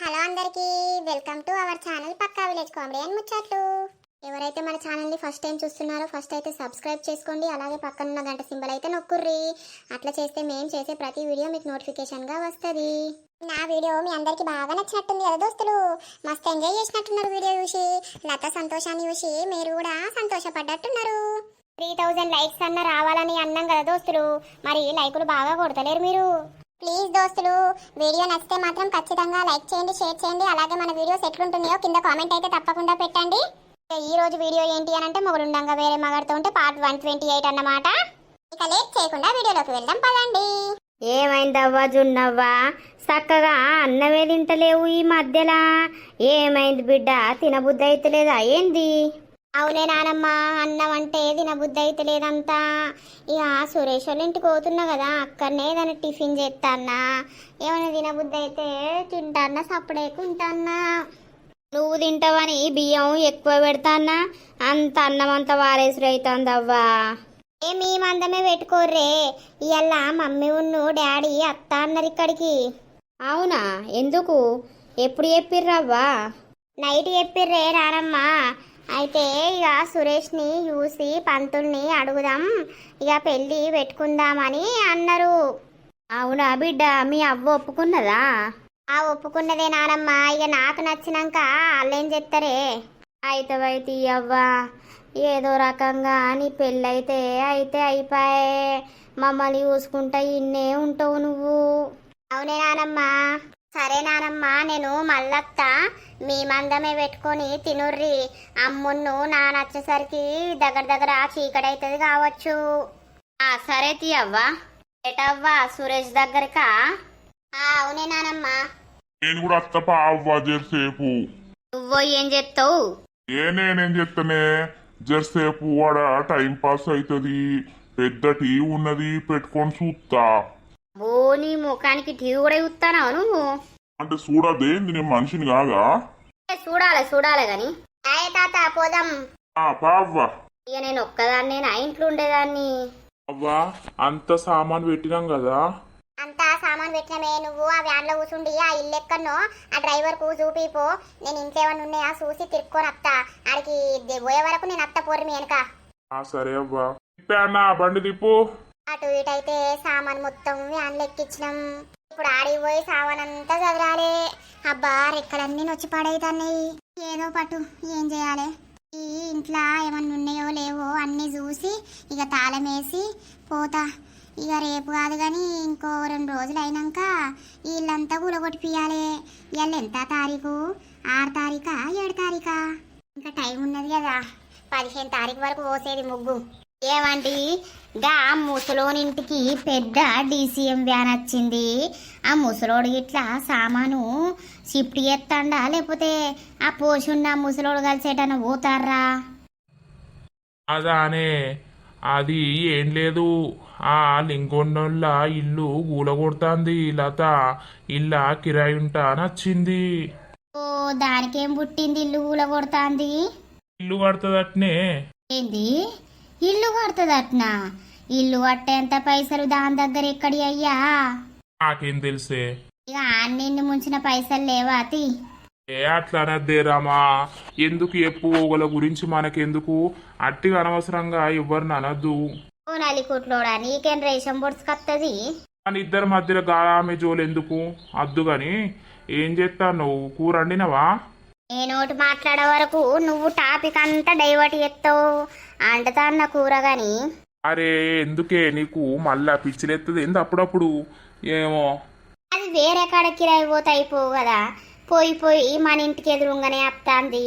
Hello అందరికీ welcome to our channel Pakka village comedy and ముచ్చట్లు. ఎవరైతే మన ఛానల్ని ఫస్ట్ టైం చూస్తున్నారో ఫస్ట్ అయితే సబ్స్క్రైబ్ చేసుకోండి అలాగే పక్కన ఉన్న గంట సింబల్ అయితే నొక్కుర్రి. అట్లా చేస్తే మేము చేసే ప్రతి వీడియో మీకు నోటిఫికేషన్గా వస్తుంది. నా వీడియో మీ అందరికీ బాగా నచ్చినట్టుంది కదా దోస్తులు? మస్తు ఎంజాయ్ చేసినట్టున్నారు వీడియో చూసి. లత సంతోషాన్ని చూసి మీరు కూడా సంతోషపడ్డట్టున్నారు. త్రీ థౌజండ్ లైక్స్ అన్న రావాలని అన్నాం కదా దోస్తులు. మరి లైకులు బాగా కొడతలేరు మీరు. ప్లీజ్ దోస్తులు వీడియో నచ్చితే మాత్రం ఖచ్చితంగా లైక్ చేయండి షేర్ చేయండి అలాగే మన వీడియోస్ ఎట్లుంటున్నాయో కింద కామెంట్ అయితే తప్పకుండా పెట్టండి. ఈ రోజు వీడియో ఏంటి అని అంటే మొగుడుండంగా వేరే మగాడుతూ ఉంటే పార్ట్ వన్ ట్వంటీ ఎయిట్ అన్నమాట. ఇక లేట్ చేయకుండా వీడియోలోకి వెళ్దాం పదండి. ఏమైందవ్వా జున్నవ్వా? చక్కగా అన్నమే తింటలేవు ఈ మధ్యలా. ఏమైంది బిడ్డ? తినబుద్ధి అయితలేదా? ఏంది? అవునే నానమ్మ అన్నం అంటే తినబుద్ధి అయితే లేదంతా. ఇక సురేష్ వాళ్ళ ఇంటికి పోతున్నా కదా అక్కడనే ఏదైనా టిఫిన్ చేస్తానా ఏమైనా తినబుద్ధి అయితే తింటానా సప్పుడేకుంటానా నువ్వు తింటావని బియ్యం ఎక్కువ పెడతానా అంత అన్నం అంత వారేసుడు అవుతుందవ్వా ఏ మీ మందమే పెట్టుకోర్రే ఇవాళ మమ్మీ ఉన్ను డాడీ అత్త అన్నారు ఇక్కడికి. అవునా? ఎందుకు? ఎప్పుడు చెప్పిర్రవ్వా? నైట్ చెప్పిర్రే రారమ్మ అయితే ఇక సురేష్ని చూసి పంతుల్ని అడుగుదాం ఇక పెళ్ళి పెట్టుకుందామని అన్నారు. అవునా బిడ్డ మీ అవ్వ ఒప్పుకున్నదా? ఆ ఒప్పుకున్నదే నానమ్మ ఇక నాకు నచ్చినాక వాళ్ళేం చెప్తారే? అయితవైతే అవ్వా ఏదో రకంగా నీ పెళ్ళైతే అయితే అయిపోయే. మమ్మల్ని చూసుకుంటా ఇన్నే ఉంటావు నువ్వు. అవునే నానమ్మ. సరే నానమ్మ నేను మల్లత్త. మీ మందమే పెట్టుకొని తినుర్రి. అమ్మున్ను నా నచ్చేసరికి దగ్గర దగ్గర చీకటైతుంది కావచ్చు. ఆ సరే తీయవ్వా. ఎటవ్వా సురేష్ దగ్గరకా? ఆ, అవునే నానమ్మ. నేను కూడా అత్తపా అవ్వ జరసేపు. నువ్వో ఏం చెప్తావు ఏ నేనేం చెప్తానే జరసేపు వాడ టైం పాస్ అవుతుంది పెద్ద టీవీ ఉన్నది పెట్టుకొని చూస్తా ఓ నీ ముఖానికి టీవీ కూడా చూస్తానావు నువ్వు? అంటే చూడదేంది నేను మనిషిని కాదా? చూడాలి చూడాలి గాని. ఆయ్ తాత పోదాం. ఆ పా అవ్వ. ఇక నేను ఒక్కదాన్ని నా ఇంట్లో ఉండేదాన్ని. అవ్వా అంత సామాన్ పెట్టినాం కదా. అంతా సామాన్ పెట్టినమే నువ్వు ఆ వ్యాన్లో కూర్చుండి ఆ ఇల్లు ఎక్కడనో ఆ డ్రైవర్కు చూపిపో నేను ఇంట్లో ఏమన్నా ఉన్నాయా చూసి తిరుక్కొని అత్త. ఆడికి పోయే వరకు నేను అత్త పోరు మీ వెనక. ఆ సరే అవ్వా. అన్న బండి తిప్పు. అటు ఇటు అయితే సామాన్ మొత్తం వ్యాన్లో ఎక్కించినాం ఇప్పుడు ఆడికి పోయి సామాన్ అంతా చదరాలే. అబ్బా రెక్కలన్నీ నొచ్చి పడైతున్నాయి. ఏదో పట్టు ఏం చేయాలి? ఈ ఇంట్లో ఏమన్నా ఉన్నాయో లేవో అన్నీ చూసి ఇక తాళం వేసి పోతా. ఇక రేపు కాదు కానీ ఇంకో రెండు రోజులు అయినాక వీళ్ళంతా కూలగొట్టిపియాలి ఇవాళ ఎంత తారీఖు? ఆరు తారీఖా ఏడు తారీఖా? ఇంకా టైం ఉన్నది కదా. పదిహేను తారీఖు వరకు పోసేది ముగ్గు. ఏమండి? గా ముసలోనింటికి పెద్ద డీసీఎం వ్యాన్ వచ్చింది. ఆ ముసలోడు ఇట్లా సామాను షిఫ్ట్ చేస్తాడా? లేకపోతే ఆ పోషున్న ముసలోడు కలిసేటన పోతారా? అదానే. అది ఏం లేదు. ఆ లింగొండోళ్ళ ఇల్లు గూలగొడుతుంది. లత ఇల్ల కిరాయి ఉంటా నచ్చింది ఓ దానికేం పుట్టింది? ఇల్లు కూలగొడుతాంది ఇల్లు కడుతుందట్నే. ఏంది? ఇల్లు కడుతుందట్నా? ఇల్లు కట్టేంత పైసలు దాని దగ్గర ఎక్కడి అయ్యా? నాకేం తెలిసే? ఇక అన్నింటి ముంచిన పైసలు లేవా అతి? ఏ అట్లా అనద్దేరామా ఎందుకు ఎప్పు ఓగల గురించి మనకెందుకు? అట్టిగా అనవసరంగా ఎవరిని అనద్దు. ఓ నలికుట్లోడా నీకేం రేషన్ పొడుచుకొత్తది మన ఇద్దరి మధ్యలో గామె జోలు ఎందుకు? అద్దు గాని ఏం చేస్తా నువ్వు? కూర వండినవా? ఏ నోటి మాట్లాడే వరకు నువ్వు టాపిక్ అంతా డైవర్ట్ చేస్తావు అంటతాన్న కూర గాని అరే ఎందుకే నీకు మళ్ళా పిచ్చిలెత్తది ఏంది అప్పుడప్పుడు? ఏమో. అది వేరే కాడ కిరాయి పోతే అయిపోవు కదా. పోయి పోయి మన ఇంటికి ఎదురుగానే అత్తాంది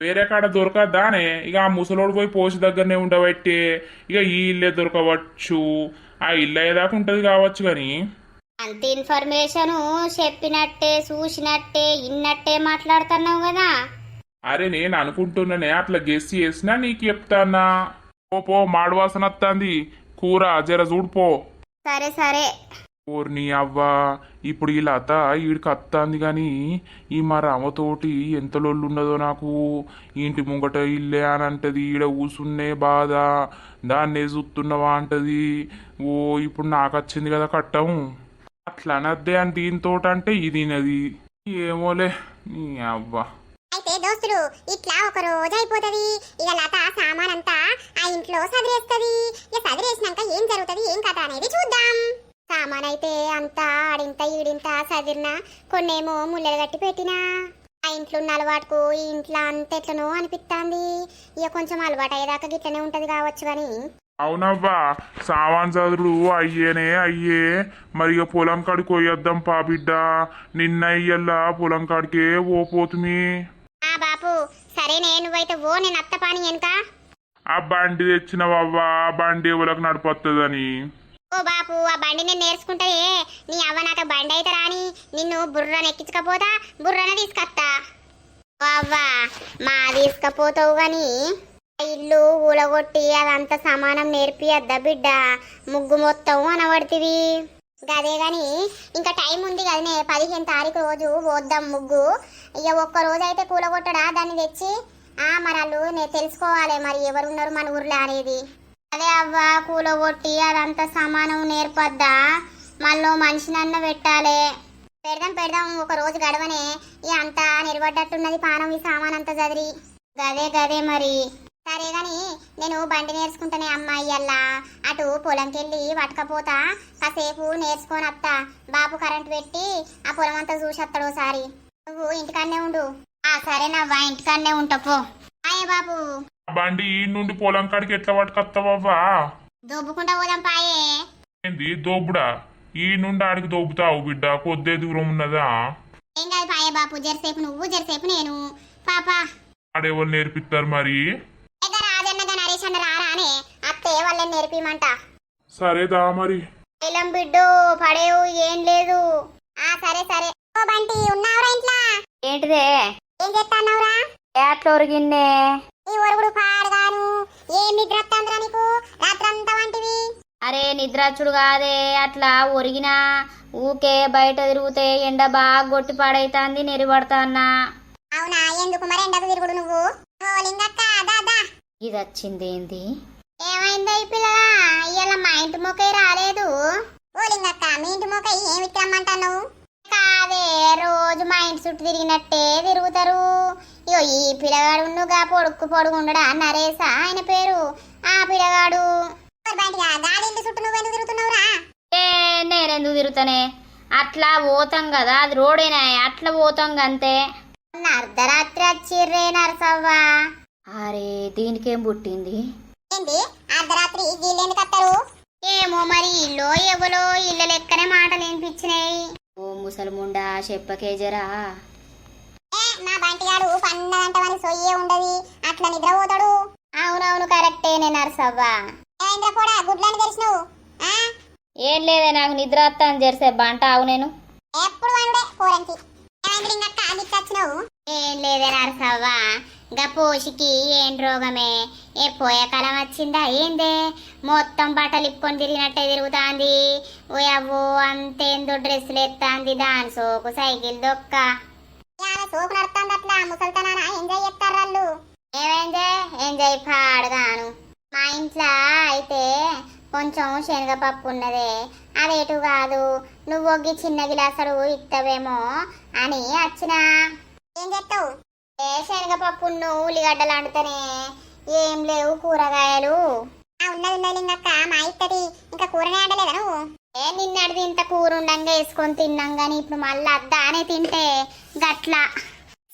వేరే కాడ దొరకదానే ఇక ఆ ముసలోడు పోయి పోసి దగ్గరనే ఉండబట్టి ఇక ఈ ఇల్లే దొరకవచ్చు. ఆ ఇల్లు అయ్యేదాకా ఉంటది కావచ్చు కానీ. అంత ఇన్ఫర్మేషన్ చెప్పినట్టే చూసినట్టే ఇన్నట్టే మాట్లాడుతున్నావు కదా. అరే నేను అనుకుంటున్నానే అట్లా గెస్ చేసినా నీకు చెప్తానా? పో పో మాడవాసన వస్తుంది కూర జర చూడుపో సరే సరే. ఓర్ని అవ్వ ఇప్పుడు ఈ లత ఈడికి అత్తాంది కానీ ఈ మా రామతోటి ఎంత లొల్లు ఉన్నదో నాకు. ఇంటి ముంగట ఇల్లే అని అంటది ఈడ కూసున్నే బాధ. దాన్నే చూస్తున్నావా అంటది. ఓ ఇప్పుడు నాకు వచ్చింది కదా కట్టం. అట్లా అనద్దే అని దీంతో అంటే ఇది నది. ఏమోలే నీ అవ్వ. అయితే దోస్తులు ఇట్లా ఒక రోజు అయిపోతుంది. ఇక లత సామాన్ అంతా ఆ ఇంట్లో సదిరేస్తుంది. ఇక సదిరేసినాక ఏం జరుగుతుంది ఏం కథ అనేది చూద్దాం. సామాన్ అయితే అంతా ఆడింత ఈడింత సదిరిన కొన్నేమో ముల్లలు కట్టి పెట్టినా. ఆ ఇంట్లో ఉన్న అలవాటుకు ఈ ఇంట్లో అంత ఎట్లనో అనిపిస్తుంది ఇక కొంచెం అలవాటు అయ్యేదాకా గిట్లనే ఉంటది కావచ్చు కానీ అవునవ్వా సామాన్ చదువుడు అయ్యేనే అయ్యే. మరి పొలం కాడికి పోయొద్దాం పా బిడ్డ. నిన్న ఇయ్యల్లా పొలం కాడికే ఓ పోతుమి బాపు సరేనే నువ్వైతే ఓ నేను అత్త పాని వెనుక. ఆ బండి తెచ్చినవవ్వా ఆ బండి ఎవరికి నడిపొస్తుందని ఓ బాపు ఆ బండి నేను నేర్చుకుంటాయే నీ అవ్వ నాకు బండి అయితే రాని. నిన్ను బుర్రను ఎక్కించకపోతా బుర్రన తీసుకొస్తా. అవ్వ మా తీసుకపోతావు గాని. ఇల్లు ఊలగొట్టి అదంతా సమానం నేర్పియద్దా బిడ్డ? ముగ్గు మొత్తం అనబడితివి. అదే కానీ ఇంకా టైం ఉంది కదనే పదిహేను తారీఖు రోజు పోద్దాం ముగ్గు. ఇక ఒక్క రోజు అయితే కూలగొట్టడా? దాన్ని తెచ్చి ఆ మరి వాళ్ళు నేను తెలుసుకోవాలి మరి ఎవరున్నారు మన ఊర్లో అనేది. అదే అవ్వ కూలగొట్టి అదంతా సమానం నేర్పద్దా? మళ్ళీ మనిషినన్న పెట్టాలి. పెడదాం పెడదాం ఒక రోజు గడవనే. ఇక అంతా నిలబడ్డట్టున్నది పానం ఈ సామాన్ అంతా చదిరి. గదే గదే మరి. సరే గాని నేను బండి నేర్చుకుంటానే అమ్మాయి అల్లా అటు పొలంకి వెళ్ళి పట్టుకపోతా. కాసేపు నేర్చుకొని వస్తా బాబు కరెంట్ పెట్టి ఆ పొలం అంతా చూసి వస్తాడు ఒకసారి నువ్వు ఇంటికాడనే ఉండు. ఆ సరేనవ్వా ఇంటికాడనే ఉంటా పో. అయ్యే బాబు. ఆ బండి ఈ నుండి పొలం కాడికి ఎట్లా పట్టుకొస్తావవ్వా దొబ్బుకుంటా పోదాం పాయే. ఏంది దోబుడా? ఈ నుండి ఆడికి దోబుతావు బిడ్డ? కొద్దే దూరం ఉన్నదా? ఏం కాదు పాయే బాపు జరసేపు నువ్వు జరసేపు నేను. పాపా ఆడెవరు నేర్పిస్తారు మరి? అన్న రారా అనే అత్తే వాళ్ళని నేర్పిమంట. సరేదా మరి. ఇలం బిడ్డు పడేవు ఏం లేదు. ఆ సరే సరే. ఓ బంటి ఉన్నావురా ఇంట్లో? ఏంటిదే? ఏం చేస్తాన్నావురా ఎట్లా ఒరిగిన్నే ఈ ఒరుగుడు పాడగాను. ఏం నిద్ర వస్తుందిరా నీకు? రాత్రంతా వంటివి? అరే నిద్రాచుడు కాదే అట్లా ఒరిగినా. ఊకే బయట తిరిగితే ఎండ బాగా గొట్టి పాడైతాంది నెరిపడతాన్నా అవునా? ఎందుకు మరి ఎండకు తిరుగుడు నువ్వు? ఓ లింగక్క దాదా ఇది వచ్చింది ఏంది? ఏమైందో ఈ ఇవాళ మా ఇంటి మొక్కై రాలేదు. మీ ఇంటి మొక్కై ఏమి తెమ్మంటావు కాదే రోజు మా ఇంటి చుట్టూ తిరిగినట్టే తిరుగుతారు. ఇగో ఈ పిల్లగాడు నువ్వుగా పొడుక్కు పొడుగు ఉండడా? నరేసా ఆయన పేరు. ఆ పిల్లగాడు. నేనెందుకు తిరుగుతానే? అట్లా పోతాం కదా అది రోడేనా అట్లా పోతాం మొన్న అర్ధరాత్రి వచ్చిర్రే నరసవ్వా. అరే దీనికేం పుట్టింది? ఏంటి అర్ధరాత్రి వీళ్ళు ఎందుకు వస్తారు? ఏమో మరి ఇల్లు ఎవలో ఇళ్ళ లెక్కనే మాటలు వినిపించినాయి. ఓ ముసలిముండా చెప్పకేజరా ఏ మా బంటిగాడు పన్నెండు గంట సొయ్యే ఉండదు. అట్లా నిద్రపోతాడు. అవునవును కరెక్టేనే నర్సవ్వా. ఏమైందిరా కూడా గుడ్లను ఆ? ఏం లేదే నాకు నిద్ర వస్తాను జెర్సే బంట ఆవు నేను. ఎప్పుడు వాడుడే పోరంకి. ఏమైంది వచ్చినావు? ఏం లేదే నరసవ్వా. గా పోషికి ఏం రోగమే? ఏ పోయే కాలం వచ్చిందా ఏందే? మొత్తం బట్టలు ఇప్పుకొని తిరిగినట్టే తిరుగుతాంది. ఓ అవ్వో అంతేందో డ్రెస్సులు ఎత్తాంది దాని సోకు సైకిల్ దొక్క. సోకు ముసలితనాన? ఎంజాయ్ చేస్తారు వాళ్ళు. ఏమైందే? ఎంజాయ్ పాడుగాను. మా ఇంట్లో అయితే కొంచెం శనగపప్పు ఉన్నదే. అదేటు కాదు నువ్వు ఒగ్గి చిన్న గిలాసలు ఇత్తవేమో అని వచ్చినా ఏం చేస్తావు ఏ శనగపప్పు ఉల్లిగడ్డలు అండుతానే? ఏం లేవు కూరగాయలు. ఉన్నది ఉన్నది లింగక్క మా ఇత్తది. ఇంకా కూరనే అండలేదా నువ్వు? ఏ నిన్నటిది ఇంత కూర ఉండంగా వేసుకొని తిన్నాం గాని ఇప్పుడు మళ్ళీ అద్దానే తింటే గట్ల.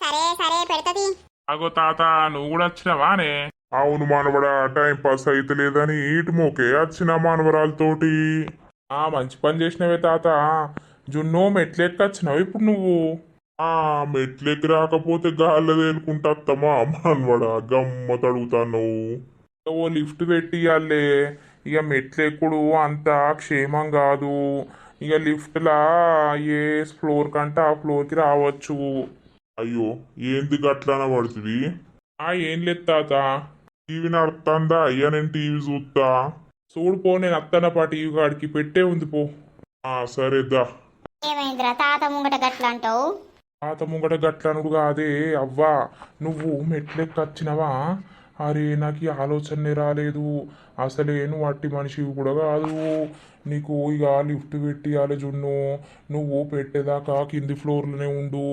సరే సరే పెడతది అగో తాత నువ్వు కూడా వచ్చినావానే అవును మనవడ టైం పాస్ అయితే లేదని ఇటు మోకే వచ్చిన మనవరాలతోటి. ఆ మంచి పని చేసినవే తాత. జున్ను మెట్లెక్కచ్చినావు ఇప్పుడు నువ్వు? ఆ మెట్లెక్కి రాకపోతే గాల్లో తేలుకుంటా అత్తమా మనవడ గమ్మత్ అడుగుతాను ఓ లిఫ్ట్ పెట్టియాలే ఇక మెట్లెక్కుడు అంత క్షేమం కాదు. ఇక లిఫ్ట్లా ఏ ఫ్లోర్ కంటే ఆ ఫ్లోర్కి రావచ్చు. అయ్యో ఏంది గట్లన పడుతుంది ఆ ఏం లేదు తాత. టీవీ నడుతుందా అయ్యా నేను టీవీ చూస్తా చూడు పో నేను అత్తన పాటు ఈ గాడికి పెట్టే ఉంది పో. ఆ సరేదా ఏమైందిరా? తాత ముంగట గట్ల అంటావు? తాత ముంగట గట్లనుడు కాదే అవ్వా నువ్వు మెట్లెక్కచ్చినవా? అరే నాకు ఈ ఆలోచనే రాలేదు. అసలే నువ్వు అట్టి మనిషివి కూడా కాదు. నీకు ఇక లిఫ్ట్ పెట్టియాలి జున్ను. నువ్వు పెట్టేదాకా కింది ఫ్లోర్లోనే ఉండు.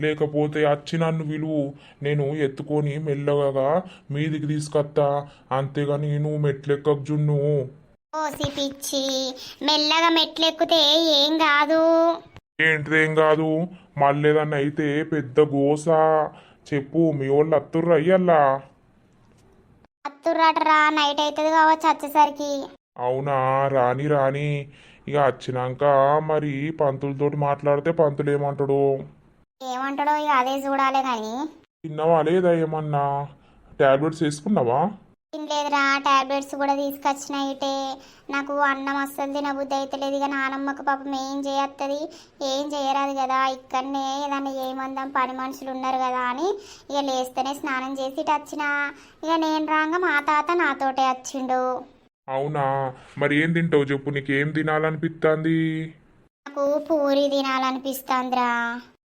లేకపోతే వచ్చి నన్ను విలువు. నేను ఎత్తుకొని మెల్లగా మీదికి తీసుకొత్తా. అంతేగాని నువ్వు మెట్లెక్కకు జున్ను. ఓసి పిచ్చి మెల్లగా మెట్లెక్కితే ఏం కాదు. ఏంటిదేం కాదు? మళ్ళేదన్నా అయితే పెద్ద గోస. చెప్పు మీ వాళ్ళు అత్తుర్రు అయ్యల్లా అత్తురాటరా నైట్ అవుతుంది కావచ్చు వచ్చేసరికి. అవునా? రాని రాని. ఇక వచ్చినాక మరి పంతులతోటి మాట్లాడితే పంతులు ఏమంటాడు? ఏమంటాడో ఇక అదే చూడాలి కానీ. తిన్నావా లేదా ఏమన్నా? టాబ్లెట్స్ వేసుకున్నావా? తినలేదురా టాబ్లెట్స్ కూడా తీసుకొచ్చిన ఇటే. నాకు అన్నం అస్సలు తినబుద్ధి అవుతలేదు ఇక నానమ్మకు పాపం ఏం చేయత్తది? ఏం చేయరాదు కదా. ఇక్కడనే ఏదన్నా ఏమందాం పని మనుషులు ఉన్నారు కదా అని ఇక లేస్తేనే స్నానం చేసి ఇటు వచ్చిన. ఇక నేను రాగా మా తాత నాతోటే వచ్చిండు. అవునా? మరి ఏం తింటావు చెప్పు నీకేం తినాలనిపిస్తుంది నాకు పూరి తినాలనిపిస్తుందిరా.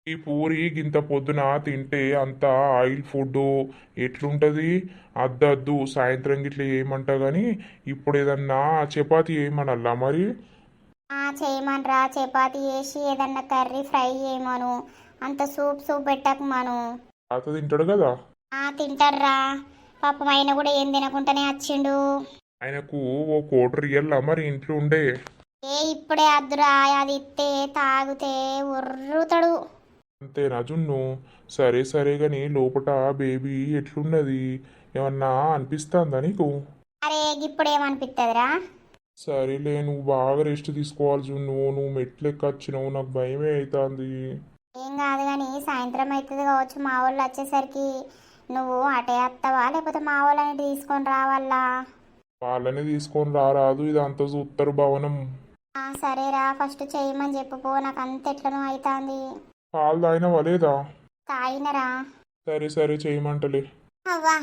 ఈ పూరి గింత పొద్దున తింటే అంత ఆయిల్ ఫుడ్ ఎట్లుంటది? అద్దద్దు సాయంత్రం గిట్ల ఏమంటా గాని ఇప్పుడు ఏదన్నా చపాతి ఏమనల్లా మరి? ఆ చేయమనరా. చపాతి చేసి ఏదన్నా కర్రీ ఫ్రై చేయమను అంత సూప్ సూప్ పెట్టకు మను. తాత తింటాడు కదా? ఆ తింటాడ్రా పాపం ఆయన కూడా ఏం తినకుండానే వచ్చిండు ఆయనకు ఓ కోటర్ ఇయ్యల్లా మరి ఇంట్లో ఉండే? ఏ ఇప్పుడే అద్దురా. అది ఇస్తే తాగితే ఉర్రుతాడు. అంతేనా జున్ను. సరే సరే గాని లోపట బేబీ ఎట్లున్నది? ఏమన్నా అనిపిస్తుందా నీకు? అరే ఇప్పుడేమనిపిస్తుందిరా సరేలే నువ్వు బాగా రెస్ట్ తీసుకోవాలి జున్ను. నువ్వు మెట్లు ఎక్కచ్చినావు నాకు భయమే అవుతుంది ఏం కాదు కానీ సాయంత్రం అవుతుంది కావచ్చు మా వాళ్ళు వచ్చేసరికి నువ్వు అటే వస్తావా లేకపోతే మా వాళ్ళని తీసుకొని రావాలా? వాళ్ళని తీసుకొని రారాదు ఇది అంత ఉత్తర భవనం సరేరా ఫస్ట్ చేయమని చెప్పుకో నాకు అంత ఎట్లనో అవుతుంది పాలు తాగినవా లేదా? తాగినరా. సరే సరే చేయమంటలే. అవ్వా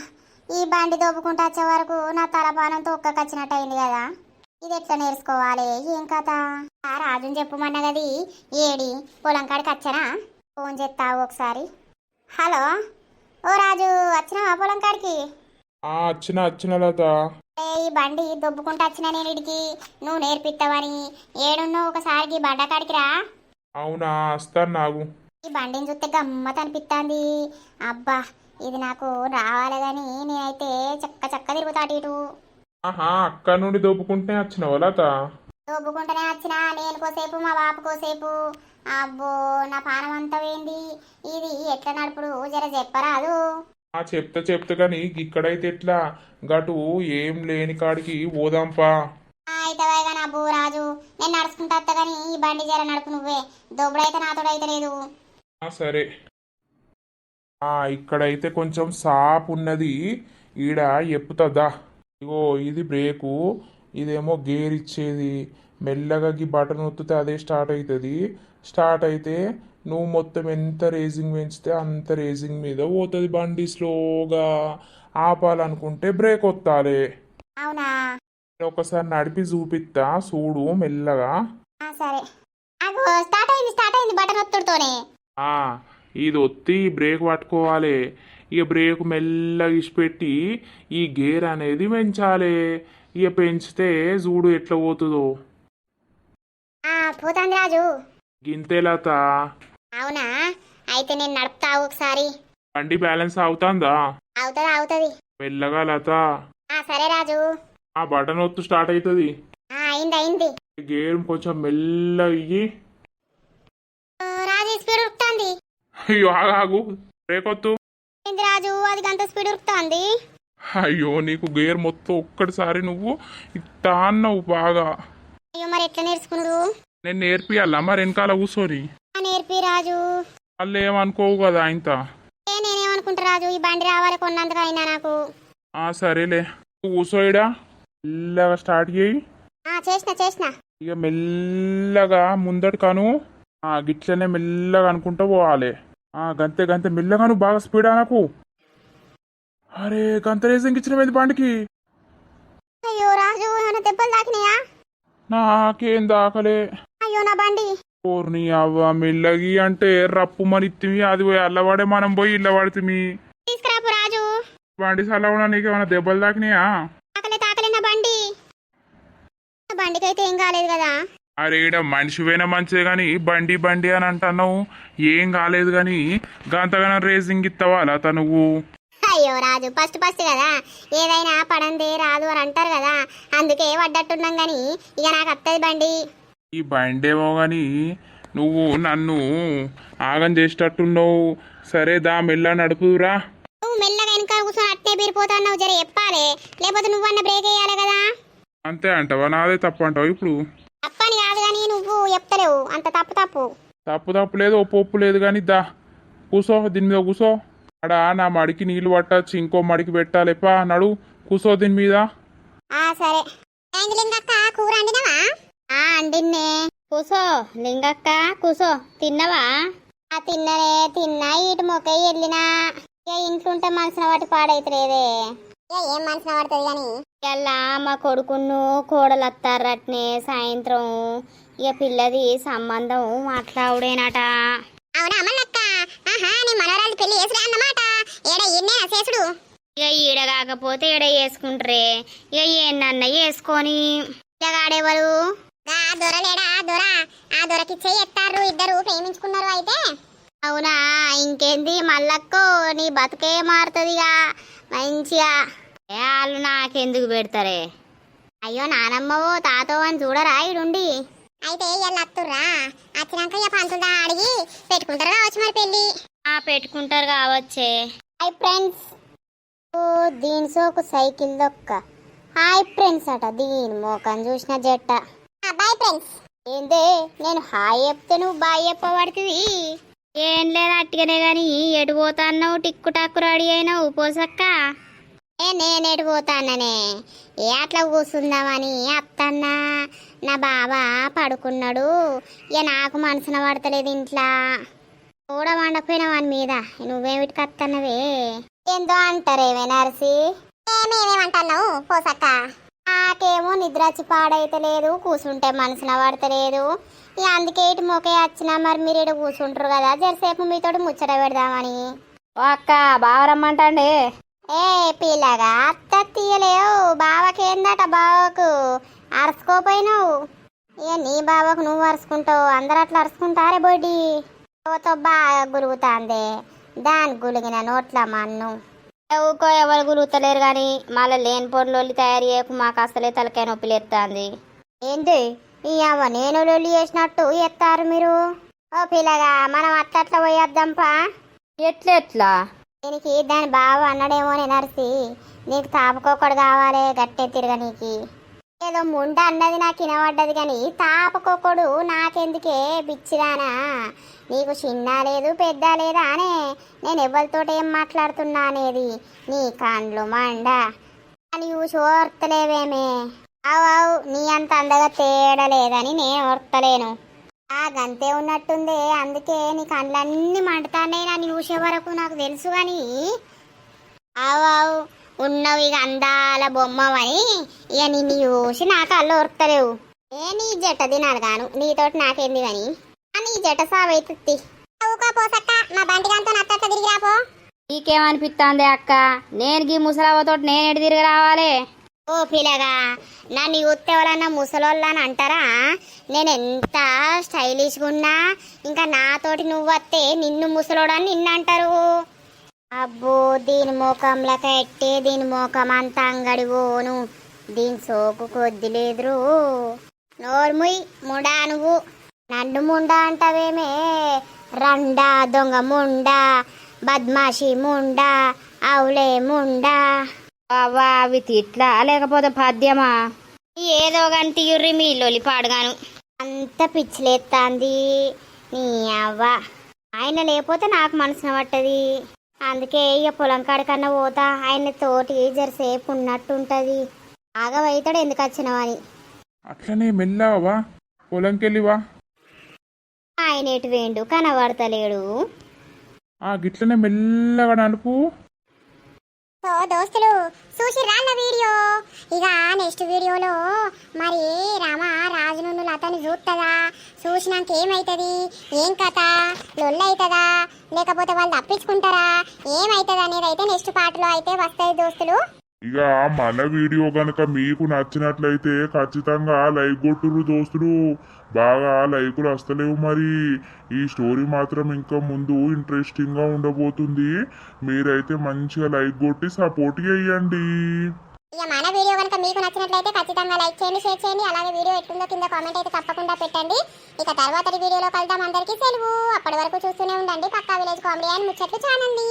ఈ బండి దోపుకుంటూ వచ్చే వరకు నా తలపానంతో ఒక్కకొచ్చినట్టు అయింది కదా. ఇది ఎట్లా నేర్చుకోవాలి? ఏం కథ? ఆ రాజుని చెప్పమన్నా గది. ఏడి పొలం కాడికి వచ్చానా? ఫోన్ చేస్తావు ఒకసారి. హలో ఓ రాజు వచ్చినావా పొలం కాడికి? ఆ వచ్చిన వచ్చిన లత. ఈ బండి దొబ్బుకుంటూ వచ్చిన నేను ఇడికి. నువ్వు నేర్పిస్తావని ఏడున్నో ఒకసారికి బండ కాడికి రా. అవునా వస్తాను నాకు ఈ బండిని చూస్తే గమ్మత్ అనిపిస్తుంది అబ్బా ఇది నాకు రావాలి కానీ నేనైతే చక్క చక్క తిరుగుతా అటు ఇటు. ఆహా అక్క నుండి దోపుకుంటే వచ్చినావా లత? దొబ్బుకుంటూనే వచ్చిన నేను కోసేపు మా బాపు కోసేపు అబ్బో నా పానం అంతా పోయింది. ఇది ఎట్లా నడుపుడు? జర చెప్పరాదు. ఆ చెప్తా చెప్తా కానీ ఇక్కడైతే ఎట్లా? గటు ఏం లేని కాడికి పోదాంపా. నా బూ రాజు నేను నడుచుకుంటా కానీ ఈ బండి జర నడుపు నువ్వే. దొబ్బుడైతే నాతోడైతే లేదు. సరే. ఆ ఇక్కడైతే కొంచెం సాప్ ఉన్నది. ఈడ ఎప్పుతుందా? ఇగో ఇది బ్రేకు. ఇదేమో గేర్ ఇచ్చేది. మెల్లగా ఈ బటన్ ఒత్తితే అదే స్టార్ట్ అవుతుంది స్టార్ట్ అయితే నువ్వు మొత్తం ఎంత రేసింగ్ పెంచితే అంత రేసింగ్ మీద పోతుంది బండి స్లోగా. ఆపాలనుకుంటే బ్రేక్ ఒత్తాలి. అవునా? ఒకసారి నడిపి చూపిస్తా చూడు మెల్లగా. ఆ, సరే. నాకు స్టార్ట్ అయింది స్టార్ట్ అయింది బటన్ ఒత్తుడుతోనే. ఆ, ఇది ఒత్తి బ్రేక్ పట్టుకోవాలి. ఇక బ్రేక్ మెల్లగా ఇచ్చిపెట్టి ఈ గేర్ అనేది పెంచాలి. ఇక పెంచితే చూడు ఎట్లా పోతుందో. పోతాంది రాజు. గింతే లత. అవునా? అయితే నేను నడుపుతా ఒకసారి. బండి బ్యాలెన్స్ అవుతుందా? అవుతుంది అవుతుంది. మెల్లగా లత. సరే రాజు. ఆ బటన్ ఒత్తు స్టార్ట్ అవుతుంది అయింది అయింది. గేర్ కొంచెం మెల్లగా ఇయ్యి రాజు స్పీడ్ ఉరుకుతుంది. అయ్యో ఆగు, ఆగు. బ్రేక్ ఒత్తు ఏంది రాజు అది గంత స్పీడ్ ఉరుకుతుంది? అయ్యో నీకు గేర్ మొత్తం ఒక్కటిసారి నువ్వు ఇట్టా అన్నావు బాగా. అయ్యో మరి ఎట్లా నేర్చుకున్నాడు నేను నేర్పియాలా? మరి వెనకాల కూర్చొని ఆ, నేర్పి రాజు. వాళ్ళు ఏమనుకోవు కదా ఇంత. ఏ నేనేమనుకుంటా రాజు ఈ బండి రావాలి కొన్నందుకు అయినా నాకు. ఆ సరేలే. కూర్చోయిడా మెల్లగా స్టార్ట్ చేయి. చేసిన చేసిన. ఇక మెల్లగా ముందటి కాను ఆ గిట్లనే మెల్లగా అనుకుంటూ పోవాలి. ఆ గంతే గంతే. మెల్లగా నువ్వు బాగా స్పీడ్ నాకు. అరే గంత రేసింగ్ ఇచ్చిన బండికి? అయ్యో రాజు ఏమైనా దెబ్బలు తాకినాయా? నాకేం దాకలే అయ్యో నా బండి. ఓర్ని అవ్వ మెల్లగి అంటే రప్పు మనిత్తిమి అది పోయి అల్లవాడే మనం పోయి ఇళ్ళ పడితిమి తీసుకురాపు రాజు. బండి సలవడా నీకు ఏమైనా దెబ్బలు తాకినాయా తాకలే తాకలే నా బండి నా బండికి అయితే ఏం కాలేదు కదా? అరే ఈడ మనిషివైనా మంచిదే కానీ బండి బండి అని అంటున్నావు. ఏం కాలేదు కానీ గంతగానో రేసింగ్ ఇస్తావా అలా నువ్వు? అయ్యో రాజు ఫస్ట్ ఫస్ట్ కదా? ఏదైనా పడందే రాదు అని అంటారు కదా? అందుకే పడ్డట్టున్నాం గాని ఇక నాకు అత్తది బండి. ఈ బండేమో కానీ నువ్వు నన్ను ఆగం చేసేటట్టున్నావు. సరే దా మెల్ల నడుపురా నువ్వు మెల్లగా వెనక కూర్చొని అట్నే బీరిపోతున్నావు జర చెప్పాలి. లేకపోతే నువ్వన్న బ్రేక్ వేయాలి కదా? అంతే అంటావా? నాదే తప్పు అంటావు? ఇప్పుడు తప్పని కాదు కానీ నువ్వు చెప్తలేవు. అంత తప్పు తప్పు. తప్పు తప్పు లేదు ఒప్పు ఒప్పు లేదు కానీ దా. కూసో దీని మీద కూసో. అడ నా మడికి నీళ్ళు పట్టచ్చు ఇంకో మడికి పెట్టాలి. పా నడు కూసో దీని మీద. ఆ సరే. లింగక్క కూర అండినవా? ఆ అండిన్నే. కూసో లింగక్క కూసో తిన్నవా? ఆ తిన్ననే తిన్నా. ఇటు మొక్కయి వెళ్ళినా. ఇక ఇంట్లో ఉంటే మనసున వాటి పాడైతలేదే. ఏం మనసున పడుతుంది కానీ? ఇలా మా కొడుకును కోడలు అత్తారట్నే సాయంత్రం. ఇక పిల్లది సంబంధం మాట్లావుడేనట. అవునా అమ్మలక్క ఆహా నీ మనవరాలు పెళ్ళి చేసుడే అన్నమాట. ఏడ ఎన్నే చేసుడు ఇక ఈడ కాకపోతే ఈడ వేసుకుంటారే ఇక ఏందన్న వేసుకొని ఇలాగాడేవారు ఆ దొరలేడా? దొర? ఆ దొరకిచ్చే ఎత్తారు ఇద్దరు. ప్రేమించుకున్నారు అయితే? అవునా? ఇంకేంది? మల్లక్కో నీ బతుకే మారుతుందిగా. మంచిగా. ఏ వాళ్ళు నాకెందుకు పెడతారే? అయ్యో నానమ్మవో తాతో అని చూడరా ఈడుండి? అయితే ఇవాళ అత్తుర్రా. వచ్చినాక ఇక పంతుడా అడిగి పెట్టుకుంటారు కావచ్చు మరి పెళ్ళి ఆ పెట్టుకుంటారు కావచ్చే. Hi friends. ఓ దీని సోకు సైకిల్ దొక్క. హాయ్ ఫ్రెండ్స్ అట దీని మోకం చూసిన జట్ట. Boyfriends. ఏందే నేను హాయ్ చెప్తే నువ్వు బాయ్ చెప్పబడుతుంది ఏం లేదు అట్టిగానే గాని ఎటు పోతాన్నావు? టిక్కు టాక్కు రెడీ అయినావు. పోసక్క ఏ నేనేటి పోతాననే ఏ అట్లా కూర్చుందామని అత్తన్నా? నా బాబా పడుకున్నాడు. ఇక నాకు మనసున పడతలేదు ఇంట్లో. కూడా వండకపోయినా వాని మీద. నువ్వేమిటికి అత్తన్నవే ఏందో అంటారేమే నర్సి? మేమేమంటున్నావు పోసక్క నాకేమో నిద్ర వచ్చి పాడైతలేదు కూర్చుంటే మనసున పడతలేదు ఇక అందుకే ఇటు మొకే వచ్చినా మరి మీరు ఇటు కూర్చుంటారు కదా జరసేపు మీతోటి ముచ్చట పెడదామని. ఓ అక్క బావ రమ్మంటాండే? ఏ పిల్లగా అత్త తీయలేవు. బావకేందట బావకు? అరుచుకోపోయినావు. ఇక నీ బావకు నువ్వు అరుచుకుంటావు అందరు అట్లా అరుచుకుంటారే బొడ్డి? తో బాగా గురుగుతాందే. దాని గులిగిన నోట్ల మన్ను. ఊకో ఎవరు గులుగుతలేరు కానీ మళ్ళీ లేని పొడులు తయారు చేయకు మాకు అసలే తలకాయ నొప్పి లేస్తుంది ఏంటి? ఈ అవ్వ నేను లొల్లి చేసినట్టు ఎత్తారు మీరు? ఓ పిల్లగా మనం అట్లట్లా పోయేద్దాంపా ఎట్లెట్లా దీనికి దాని బావ అన్నాడేమో నర్సి. నీకు తాపకొకడు కావాలి గట్టే తిరగనీకి. ఏదో ముండ అన్నది నాకు వినబడ్డది కానీ తాపకొకడు నాకెందుకే పిచ్చిరానా నీకు చిన్న లేదు పెద్ద లేదా అనే నేను ఎవరితోటి ఏం మాట్లాడుతున్నా అనేది నీ కాండ్లు మండ. అని చూసి ఓర్తలేవేమే అవు అవు నీ అంత అందగా తేడలేదని నేను ఓర్తలేను ఆ గంతే ఉన్నట్టుందే అందుకే నీ కండ్లన్నీ మండుతానే నన్ను చూసే వరకు నాకు తెలుసు కానీ. ఆవు ఉన్నవి ఇక అందాల బొమ్మవని ఇక నిన్ను చూసి నా కళ్ళు ఓర్తలేవు ఏ నీ జట్ట తినాలి గాను? నీతోటి నాకేంది కానీ నీ జట్ట సావైతుంది. పోసక్క మా బండి గంతో నచ్చట్ల తిరిగి రాపో. నీకేమనిపిస్తుంది అక్క? నేను గీ ముసలవ్వతో నేను ఎటు తిరిగి రావాలి? ఓ పిల్లగా నన్ను చూస్తే ఎవరన్నా ముసలోళ్ళు అని అంటారా? నేను ఎంత స్టైలిష్గా ఉన్నా ఇంకా నాతోటి నువ్వు వస్తే నిన్ను ముసలోడని నిన్ను అంటారు అబ్బో దీని మోకంలక ఎట్టే దీని మోకం అంతా అంగడి పోను. దీని సోకు కొద్ది లేదురు. నోర్ముయ్ ముడా నువ్వు. నన్ను ముండా అంటావేమే? రండా దొంగ ముండా బద్మాషి ముండా అవులే ముండా. అవ్వా అవి తిట్లా? లేకపోతే పద్యమా? ఏదో కానీ తీయుర్రి మీ లొలి పాడుగాను. అంత పిచ్చిలేస్తాంది నీ అవ్వ. ఆయన లేకపోతే నాకు మనసున పట్టది అందుకే ఇక పొలం కాడికన్నా పోతా. ఆయన తోటి జరసేపు ఉన్నట్టు ఉంటుంది ఆగవైతాడు ఎందుకు వచ్చినావని అట్లనే మెల్లవా పొలంకెళ్ళివా ఆయన ఎటు వేండు? కనబడతలేడు. ఆ గిట్లనే మెల్లగా నడుపు. సో దోస్తులు చూసి రాళ్ళ వీడియో. ఇక నెక్స్ట్ వీడియోలో మరి రామ రాజు నుండి లతని చూస్తుందా చూసినాక ఏమవుతుంది ఏం కథ? లొల్లవుతుందా లేకపోతే వాళ్ళు తప్పించుకుంటారా? ఏమవుతుంది అనేది అయితే నెక్స్ట్ పాటలో అయితే వస్తాయి దోస్తులు. ఇక మన వీడియో కనుక మీకు నచ్చినట్లయితే ఖచ్చితంగా లైక్ కొట్టురు దోస్తులు. బాగా లైకులు వస్తలేవు మరి. ఈ స్టోరీ మాత్రం ఇంకా ముందు ఇంట్రెస్టింగ్గా ఉండబోతుంది. మీరైతే మంచిగా లైక్ కొట్టి సపోర్ట్ చేయండి. ఇక మన వీడియో కనుక మీకు నచ్చినట్లయితే ఖచ్చితంగా లైక్ చేయండి షేర్ చేయండి. అలాగే వీడియో ఎట్టుందో కింద కామెంట్ అయితే తప్పకుండా పెట్టండి. ఇక తర్వాత వీడియోలో కలుద్దాం. అందరికీ సెలవు. అప్పటి వరకు చూస్తూనే ఉండండి. పక్కా విలేజ్ కామెడీ అండ్ ముచ్చట్లు చానండి